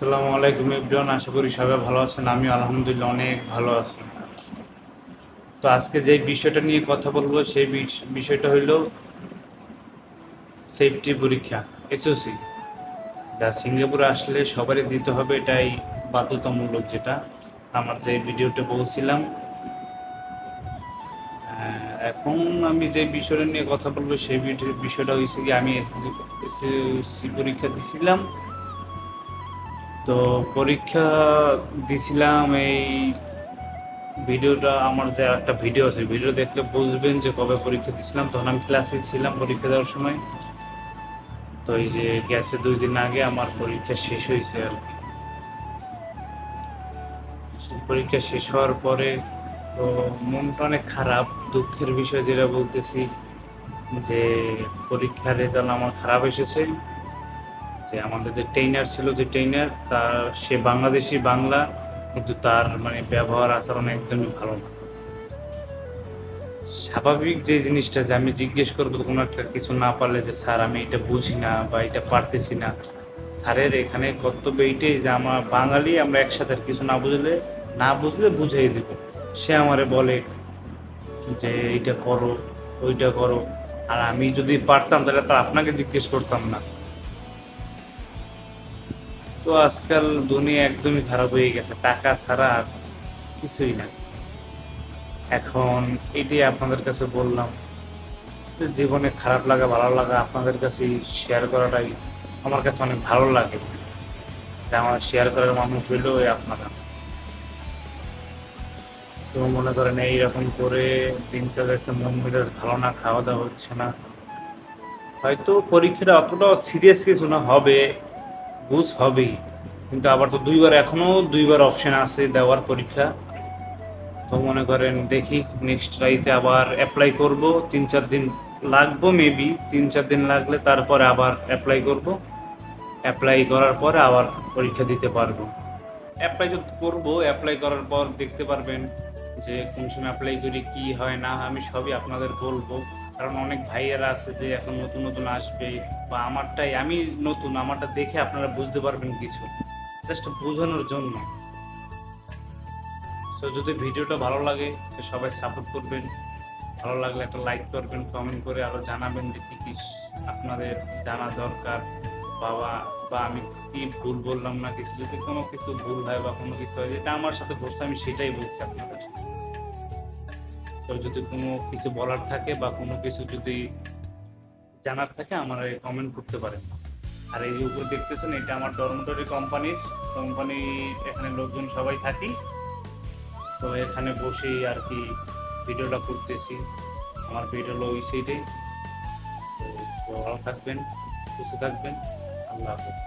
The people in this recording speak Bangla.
আসসালামু আলাইকুম ইবরান, আশা করি সবাই ভালো আছেন। আমি আলহামদুলিল্লাহ অনেক ভালো আছি। তো আজকে যে বিষয়টা নিয়ে কথা বলব, সেই বিষ- বিষয়টা হইল সেফটি পরীক্ষা এসওসি যা সিঙ্গাপুরে আসলে সবারই দিতে হবে এটাই বাধ্যতামূলক যেটা। আমার যে ভিডিওতে বলছিলাম। এখন আমি যে বিষয়টা নিয়ে কথা বলব, সেই বিষয়- বিষয়টা হয়েছে কি, আমি এসএসসি পরীক্ষা দিছিলাম। তো পরীক্ষা দিছিলাম এই ভিডিওটা, আমার যে একটা ভিডিও আছে, ভিডিও দেখলে বুঝবেন যে কবে পরীক্ষা দিছিলাম। তখন আমি ক্লাসে ছিলাম পরীক্ষা দেওয়ার সময়। তো এই যে গ্যাসে দুই দিন আগে, আমার পরীক্ষা শেষ হয়েছে আর কি। পরীক্ষা শেষ হওয়ার পরে তো মনটা অনেক খারাপ, দুঃখের বিষয় যেটা বলতেছি যে পরীক্ষার রেজাল্ট আমার খারাপ এসেছে। যে আমাদের যে ট্রেনার ছিল, যে ট্রেনার তার, সে বাংলাদেশি বাংলা, কিন্তু তার মানে ব্যবহার, আচরণ একদমই ভালো না। স্বাভাবিক যে জিনিসটা যে আমি জিজ্ঞেস করব, কোনো একটা কিছু না পারলে যে, স্যার, আমি এটা বুঝি না বা এটা পারতেছি না। স্যারের এখানে কর্তব্য এইটাই যে, আমরা বাঙালি, আমরা একসাথে কিছু না বুঝলে না বুঝলে বুঝাই দেব। সে আমারে বলে যে, এইটা করো, ওইটা করো। আর আমি যদি পারতাম, তাহলে তো আপনাকে জিজ্ঞেস করতাম না। তো আজকাল দুনিয়া একদমই খারাপ হয়ে গেছে, টাকা ছাড়া আর কিছুই না। এখন এটাই আপনাদের কাছে বললাম জীবনে খারাপ লাগা, ভালো লাগা আপনাদের কাছে শেয়ার করাটাই আমার কাছে অনেক ভালো লাগে। যে আমার শেয়ার করার মানুষ হইল ওই আপনারা। তো মনে করেন এইরকম করে দিনটা যাচ্ছে মন মেজাজ ভালো না, খাওয়া দাওয়া হচ্ছে না। হয়তো পরীক্ষাটা অতটা সিরিয়াস কিছু না হবে। বুঝ হবেই। কিন্তু আবার তো দুইবার এখনও দুইবার অপশন আছে দেওয়ার পরীক্ষা। তো মনে করেন দেখি নেক্সট রাইতে আবার অ্যাপ্লাই করব। তিন চার দিন লাগবো মেবি তিন চার দিন লাগলে তারপরে আবার অ্যাপ্লাই করব। অ্যাপ্লাই করার পরে আবার পরীক্ষা দিতে পারব। অ্যাপ্লাই যদি করব অ্যাপ্লাই করার পর দেখতে পারবেন যে কোন সময় অ্যাপ্লাই করি, কি হয়, না আমি সবই আপনাদের বলব। কারণ অনেক ভাইয়েরা আছে যে এখন নতুন নতুন আসবে বা আমারটাই, আমি নতুন, আমারটা দেখে আপনারা বুঝতে পারবেন কিছু। জাস্ট বোঝানোর জন্য। তো যদি ভিডিওটা ভালো লাগে, তো সবাই সাপোর্ট করবেন। ভালো লাগলে একটা লাইক করবেন কমেন্ট করে আরও জানাবেন যে কী কী আপনাদের জানা দরকার। বাবা, বা আমি কি ভুল বললাম না কিছু? যদি কোনো কিছু ভুল হয় বা কোনো কিছু হয়, যেটা আমার সাথে ঘটছে, আমি সেটাই বলছি আপনাদের। তো যদি কোনো কিছু বলার থাকে বা কোনো কিছু যদি জানার থাকে, আমার কমেন্ট করতে পারেন। আর এই যে উপর দেখতেছেন, এটা আমার ডরমেটরি কোম্পানির কোম্পানি এখানে লোকজন সবাই থাকি। তো এখানে বসেই আর কি ভিডিওটা করতেছি। আমার ভিডিও হলো ওই সাইডে তো ভালো থাকবেন, সুস্থ থাকবেন। আল্লাহ হাফেজ।